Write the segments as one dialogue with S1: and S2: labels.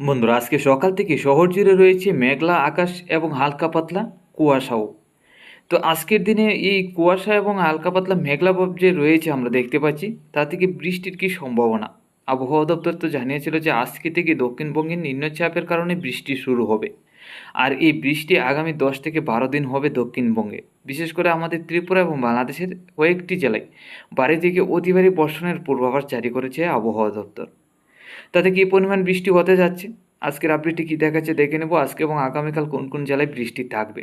S1: বন্ধুরা, আজকে সকাল থেকে শহর জুড়ে রয়েছে মেঘলা আকাশ এবং হালকা পাতলা কুয়াশাও। তো আজকের দিনে এই কুয়াশা এবং হালকা পাতলা মেঘলা ভাব যে রয়েছে আমরা দেখতে পাচ্ছি তা থেকে বৃষ্টির কি সম্ভাবনা? আবহাওয়া দপ্তর তো জানিয়েছিল যে আজকে থেকে দক্ষিণবঙ্গের নিম্নচাপের কারণে বৃষ্টি শুরু হবে। আর এই বৃষ্টি আগামী দশ থেকে বারো দিন হবে দক্ষিণবঙ্গে। বিশেষ করে আমাদের ত্রিপুরা এবং বাংলাদেশের কয়েকটি জেলায়। বাড়ি থেকে অতি ভারী বর্ষণের পূর্বাভাস জারি করেছে আবহাওয়া দপ্তর। তাতে কী পরিমাণ বৃষ্টি হতে যাচ্ছে? আজকের আপডেটটি কী দেখাচ্ছে দেখে নেব। আজকে এবং আগামীকাল কোন কোন জেলায় বৃষ্টি থাকবে?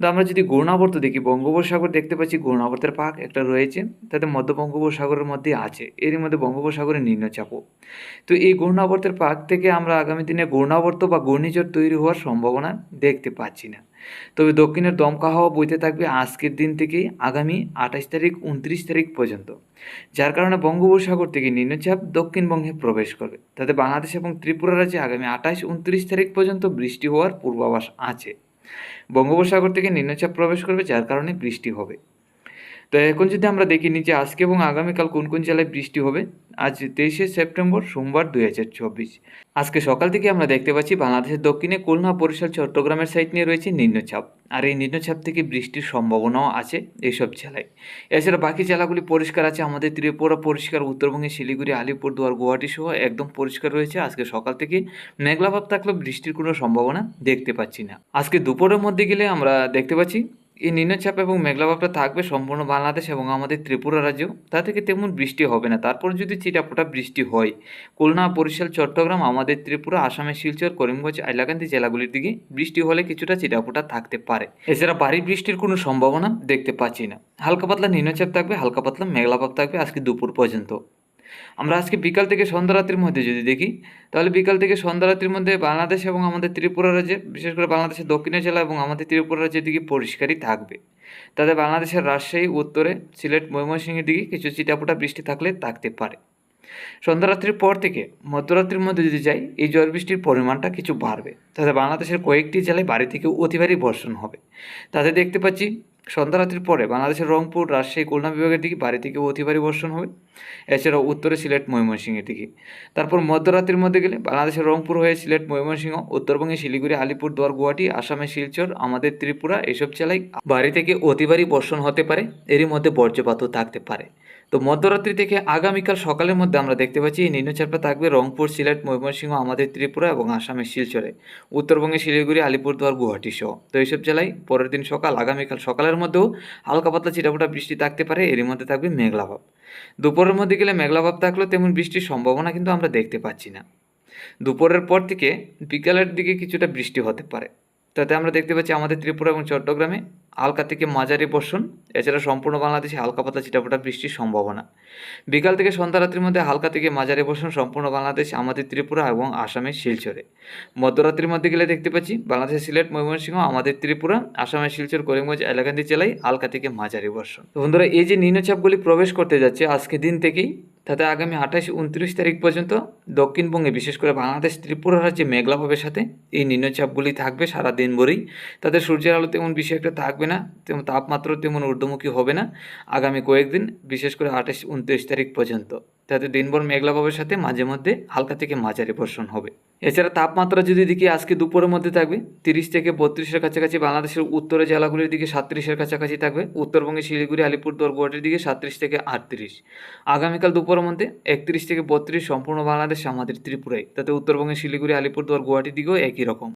S1: তো আমরা যদি ঘূর্ণাবর্ত দেখি, বঙ্গোপসাগর দেখতে পাচ্ছি ঘূর্ণাবর্তের পাক একটা রয়েছে, তাতে মধ্য বঙ্গোপসাগরের মধ্যে আছে। এরই মধ্যে বঙ্গোপসাগরের নিম্নচাপও তো এই ঘূর্ণাবর্তের পাক থেকে আমরা আগামী দিনে ঘূর্ণাবর্ত বা ঘূর্ণিঝড় তৈরি হওয়ার সম্ভাবনা দেখতে পাচ্ছি না। তবে দক্ষিণের দমকা হাওয়া বইতে থাকবে আজকের দিন থেকে আগামী আঠাশ তারিখ, উনত্রিশ তারিখ পর্যন্ত, যার কারণে বঙ্গোপসাগর থেকে নিম্নচাপ দক্ষিণবঙ্গে প্রবেশ করবে। তাতে বাংলাদেশ এবং ত্রিপুরা রাজ্যে আগামী আঠাশ, উনত্রিশ তারিখ পর্যন্ত বৃষ্টি হওয়ার পূর্বাভাস আছে। বঙ্গোপসাগর থেকে নিম্নচাপ প্রবেশ করবে, যার কারণে বৃষ্টি হবে। তো এখন যদি আমরা দেখি নিচে আজকে এবং আগামীকাল কোন কোন জেলায় বৃষ্টি হবে, আজ তেইশে সেপ্টেম্বর সোমবার দুই হাজার চব্বিশ। আজকে সকাল থেকে আমরা দেখতে পাচ্ছি বাংলাদেশের দক্ষিণে খুলনা, বরিশাল, চট্টগ্রামের সাইড নিয়ে রয়েছে নিম্নচাপ। আর এই নিম্নচাপ থেকে বৃষ্টির সম্ভাবনাও আছে এইসব জেলায়। এছাড়া বাকি জেলাগুলি পরিষ্কার আছে। আমাদের ত্রিপুরা পরিষ্কার উত্তরবঙ্গে শিলিগুড়ি, আলিপুরদুয়ার, গুয়াহাটি সহ একদম পরিষ্কার রয়েছে। আজকে সকাল থেকে মেঘলাভাব থাকলেও বৃষ্টির কোনো সম্ভাবনা দেখতে পাচ্ছি না। আজকে দুপুরের মধ্যে গেলে আমরা দেখতে পাচ্ছি এই নিম্নচাপ এবং মেঘলাভাবটা থাকবে সম্পূর্ণ বাংলাদেশ এবং আমাদের ত্রিপুরা রাজ্যেও। তা থেকে তেমন বৃষ্টি হবে না। তারপর যদি চিটাপোটা বৃষ্টি হয়, খুলনা, বরিশাল, চট্টগ্রাম, আমাদের ত্রিপুরা, আসামের শিলচর, করিমগঞ্জ, হাইলাকান্দি জেলাগুলির দিকে বৃষ্টি হলে কিছুটা চিটাপোটা থাকতে পারে। এছাড়া ভারী বৃষ্টির কোনো সম্ভাবনা দেখতে পাচ্ছি না। হালকা পাতলা নিম্নচাপ থাকবে, হালকা পাতলা মেঘলাভাব থাকবে আজকে দুপুর পর্যন্ত। আমরা আজকে বিকাল থেকে সন্ধ্যা রাত্রির মধ্যে যদি দেখি, তাহলে বিকাল থেকে সন্ধ্যা রাত্রির মধ্যে বাংলাদেশ এবং আমাদের ত্রিপুরা রাজ্যে, বিশেষ করে বাংলাদেশের দক্ষিণের জেলা এবং আমাদের ত্রিপুরা রাজ্যের দিকে পরিষ্কারই থাকবে। তাতে বাংলাদেশের রাজশাহী, উত্তরে, সিলেট, ময়মনসিংহের দিকে কিছু চিটাপোটা বৃষ্টি থাকলে থাকতে পারে। সন্ধ্যারাত্রির পর থেকে মধ্যরাত্রির মধ্যে যদি যাই, এই ঝড় বৃষ্টির পরিমাণটা কিছু বাড়বে। তাতে বাংলাদেশের কয়েকটি জেলায় বাড়ি থেকে অতি ভারী বর্ষণ হবে। তাতে দেখতে পাচ্ছি সন্ধ্যারাত্রির পরে বাংলাদেশের রংপুর, রাজশাহী, খুলনা বিভাগের দিকে বাড়ি থেকে অতি ভারী বর্ষণ হবে। এছাড়াও উত্তরে সিলেট, ময়মনসিংহের দিকে। তারপর মধ্যরাত্রির মধ্যে গেলে বাংলাদেশের রংপুর হয়ে সিলেট, ময়মনসিংহ উত্তরবঙ্গে শিলিগুড়ি, আলিপুর, দুয়ার, গুয়াহাটি, আসামে শিলচর, আমাদের ত্রিপুরা, এসব জেলায় বাড়ি থেকে অতি ভারী বর্ষণ হতে পারে। এরই মধ্যে বর্জ্যপাতও থাকতে পারে। তো মধ্যরাত্রি থেকে আগামীকাল সকালের মধ্যে আমরা দেখতে পাচ্ছি এই নিম্নচাপটা থাকবে রংপুর, সিলেট, ময়মনসিংহ, আমাদের ত্রিপুরা এবং আসামের শিলচরে। উত্তরবঙ্গে শিলিগুড়ি, আলিপুরদুয়ার, গুয়াহাটি সহ। তো এইসব জেলায় পরের দিন সকাল, আগামীকাল সকালের মধ্যেও হালকা পাতলা চিটাফোটা বৃষ্টি থাকতে পারে। এরই মধ্যে থাকবে মেঘলাভাব দুপুরের মধ্যে গেলে মেঘলাভাব থাকলেও তেমন বৃষ্টির সম্ভাবনা কিন্তু আমরা দেখতে পাচ্ছি না। দুপুরের পর থেকে বিকালের দিকে কিছুটা বৃষ্টি হতে পারে। তাতে আমরা দেখতে পাচ্ছি আমাদের ত্রিপুরা এবং চট্টগ্রামে হালকা থেকে মাঝারি বর্ষণ এছাড়া সম্পূর্ণ বাংলাদেশে হালকা পাতলা চিটাফোটা বৃষ্টির সম্ভাবনা। বিকাল থেকে সন্ধ্যা রাত্রির মধ্যে হালকা থেকে মাঝারি বর্ষণ সম্পূর্ণ বাংলাদেশ, আমাদের ত্রিপুরা এবং আসামের শিলচরে। মধ্যরাত্রির মধ্যে গেলে দেখতে পাচ্ছি বাংলাদেশের সিলেট, ময়মনসিংহ, আমাদের ত্রিপুরা, আসামের শিলচর, করিমগঞ্জ, এলাকান্দি জেলায় হালকা থেকে মাঝারি বর্ষণ বন্ধুরা, এই যে নিম্নচাপগুলি প্রবেশ করতে যাচ্ছে, আজকে দিন থেকেই তাতে আগামী আঠাশ উনত্রিশ তারিখ পর্যন্ত দক্ষিণবঙ্গে, বিশেষ করে বাংলাদেশ, ত্রিপুরা রাজ্যে মেঘলাভাবের সাথে এই নিম্নচাপগুলি থাকবে সারা দিন ভরেই। তাতে সূর্যের আলো তেমন বেশি একটা থাকবে না, তেমন তাপমাত্রা তেমন ঊর্ধ্বমুখী হবে না আগামী কয়েকদিন, বিশেষ করে আঠাশ উনত্রিশ তারিখ পর্যন্ত। তাতে দিনভর মেঘলাভাবের সাথে মাঝে মধ্যে হালকা থেকে মাঝারি বর্ষণ হবে। এছাড়া তাপমাত্রা যদি দেখি আজকে দুপুরের মধ্যে থাকবে, তিরিশ থেকে বত্রিশের কাছাকাছি বাংলাদেশের উত্তরের জেলাগুলির দিকে সাতত্রিশের কাছাকাছি থাকবে, উত্তরবঙ্গে শিলিগুড়ি আলিপুরদুয়ার গুয়াহাটির দিকে সাতত্রিশ থেকে আটত্রিশ। আগামীকাল দুপুরের মধ্যে একত্রিশ থেকে বত্রিশ সম্পূর্ণ বাংলাদেশ, আমাদের ত্রিপুরায় তাতে উত্তরবঙ্গে শিলিগুড়ি আলিপুরদুয়ার গুয়াহাটির দিকেও একই রকম।